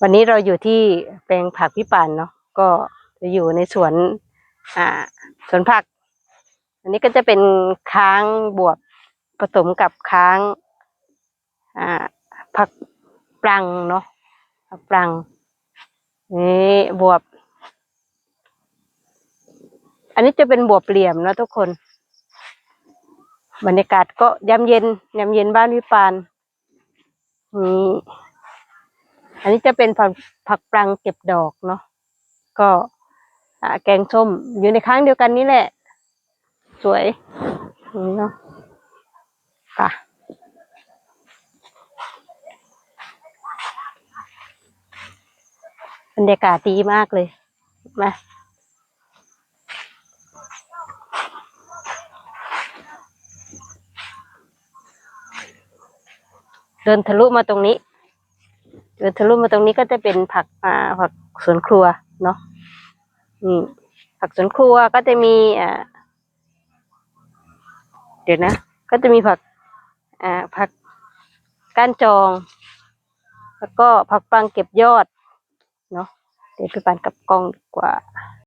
วันนี้เราอยู่ที่แปลงผักพี่ปานเนาะก็จะอยู่ในสวนอ่าสวนผัก อันนี้ก็จะเป็นค้างบวบผสมกับค้างอ่าผักปรังเนาะผักปรังนี่บวบ อันนี้จะเป็นบวบเหลี่ยมนะทุกคน บรรยากาศก็ยามเย็นยามเย็นบ้านวิปานนี่ อันนี้จะเป็นผักผักปรังเก็บดอกเนาะก็แกงส้มอยู่ในครั้งเดียวกันนี่แหละ สวยนี่เนาะค่ะบรรยากาศดีมากเลยมาเดินทะลุมาตรงนี้ เดินทะลุมาตรงนี้ก็จะเป็นผักอ่าผักสวนครัวเนาะนี่ผักสวนครัวก็จะมีอ่าเดี๋ยวนะ ก็จะมีผักอ่าผักก้านจอง แล้วก็ผักปังเก็บยอด เนาะเดี๋ยวไปปานกับกล้องดีกว่า